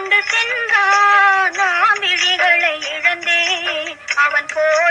கொண்டு சென்றான். நான் விழிகளை இழந்தேன். அவன் போய்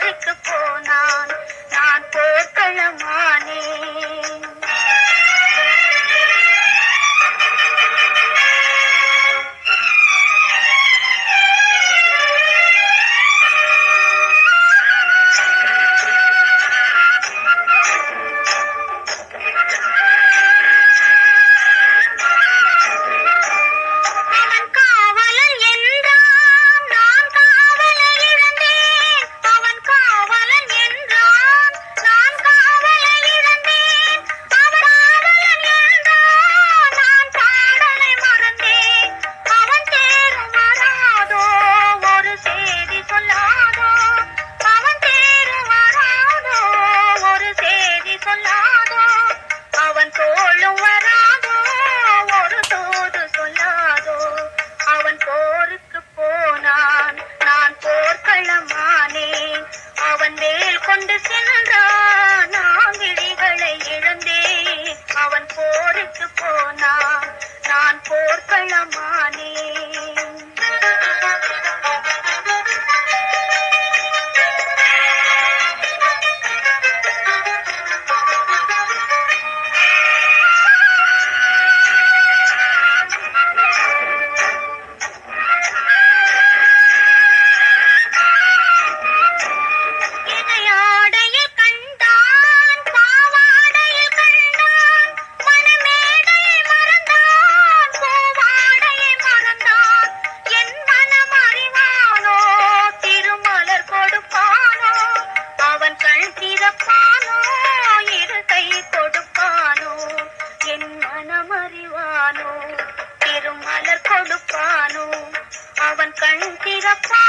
the cloud.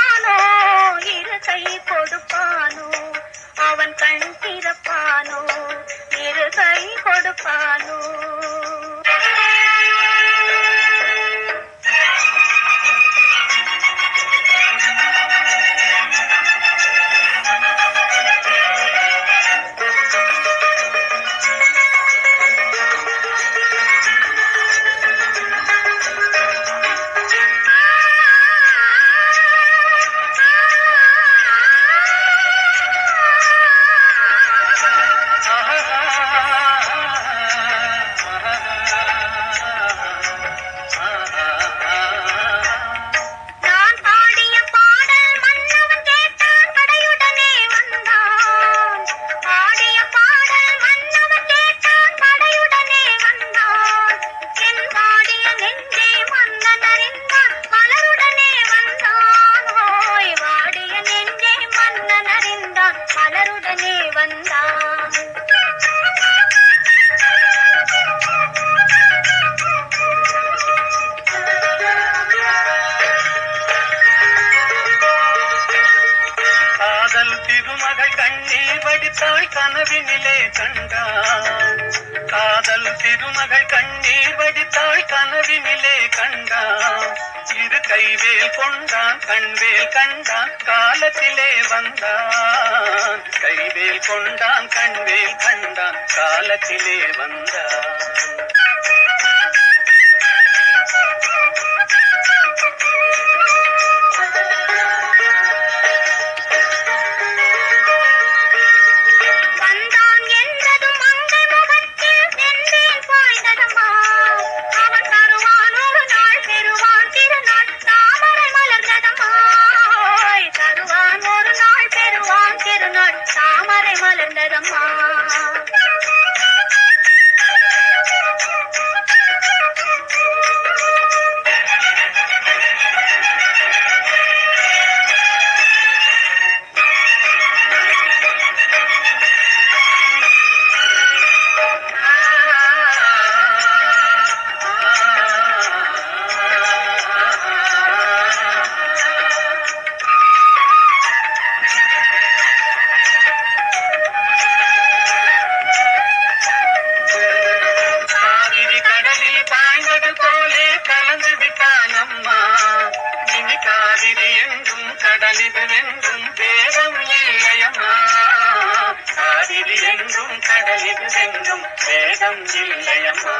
பார்த்தாள் கனவினிலே கண்டான். காதல் திருமகள் கண்ணீர் வடித்தாள் கனவினிலே கண்டான். இரு கைவேல் கொண்டான் கண்வேல் கண்டான் காலத்திலே வந்தான். கைவேல் கொண்டான் கண்வேல் கண்டான் காலத்திலே வந்தான். கலிதுவென்றும் பேரும் இல்லையம்மா. சாரிதி என்றும் கடலிதுவென்றும் பேதம் இல்லையம்மா.